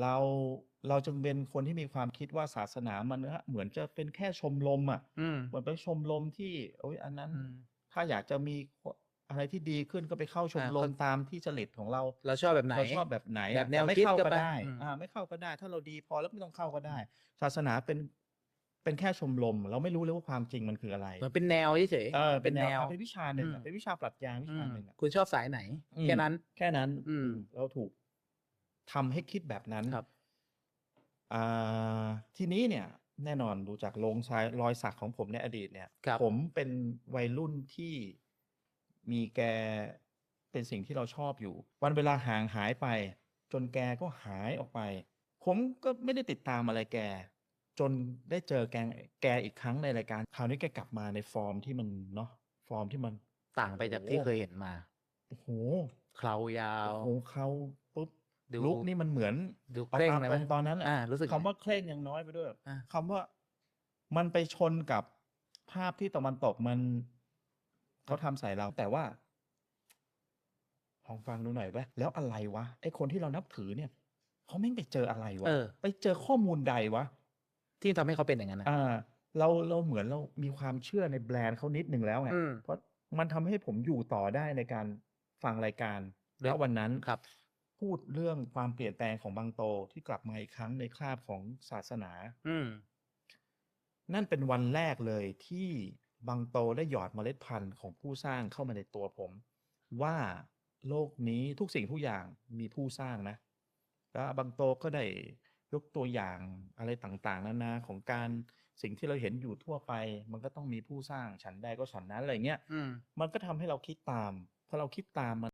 เราเราจึงเป็นคนที่มีความคิดว่าศาสนามันนะเหมือนจะเป็นแค่ชมรมอะอืมเหมือนเป็นชมรมที่โอ้ยอันนั้นอืมถ้าอยากจะมีอะไรที่ดีขึ้นก็ไปเข้าชมอ่ารมตามที่จริตของเรา เราชอบแบบไหนเราชอบแบบไหนอะแบบแนวไม่คิดเข้าก็ก็ไปได้อืมอ่าไม่เข้าก็ได้ ถ้าเราดีพอแล้วไม่ต้องเข้าก็ได้ ศาสนาเป็นเป็นแค่ชมรมเราไม่รู้เลยว่าความจริงมันคืออะไรเหมือนเป็นแนวเฉยๆเออเป็นแนววเป็นวิชาหนึ่งอะอืมเป็นวิชาปรัชญาวิอืชามหนึ่งอะคุณชอบสายไหนอืมแค่นั้นแค่นั้น อืมเราถูก ทำให้คิดแบบนั้นครับอ่าทีนี้เนี่ย แน่นอนดูจากลงชายรอยสักของผมในอดีตเนี่ยครับผมเป็นวัยรุ่นที่มีแกเป็นสิ่งที่เราชอบอยู่ วันเวลาห่างหายไป จนแกก็หายออกไป ผมก็ไม่ได้ติดตามอะไรแก จนได้เจอแกแกอีกครั้งในรายการ คราวนี้แกกลับมาในฟอร์มที่มันเนาะฟอร์มที่มันต่างไปจากที่เคยเห็นมาโอ้โหเครายาวโอ้โหเขาปุ๊บดู ลุกนี่มันเหมือนดูเอาเคร่งตามเลยตไหมรงตอนนั้นอะอ่ารู้สึกคำว่าเคร่งยังน้อยไปด้วยอ่าคำว่ามันไปชนกับภาพที่ตะวันตกมันเขาทำใส่เราแต่ว่าลองฟังดูหน่อยไหมแล้วอะไรวะไอคนที่เรานับถือเนี่ยเขาแม่งไปเจออะไรวะเออไปเจอข้อมูลใดวะที่ทำให้เขาเป็นอย่างนั้นนะอ่า เราเราเหมือนเรามีความเชื่อในแบรนด์เขานิดหนึ่งแล้วไงอืมเพราะมันทำให้ผมอยู่ต่อได้ในการฟังรายการแล้แล้วววันนั้นครับ พูดเรื่องความเปลี่ยนแปลงของบางโตที่กลับมาอีกครั้งในคราบของศาสนา อืม นั่นเป็นวันแรกเลยที่บางโตได้หยอดเมล็ดพันธุ์ของผู้สร้างเข้ามาในตัวผม ว่าโลกนี้ทุกสิ่งทุกอย่างมีผู้สร้างนะแล้วบางโตก็ได้ยกตัวอย่างอะไรต่างๆนานาของการสิ่งที่เราเห็นอยู่ทั่วไป มันก็ต้องมีผู้สร้างฉันใดก็ฉันนั้นอะไรเงี้ยอืมมันก็ทำให้เราคิดตามพอเราคิดตามมัน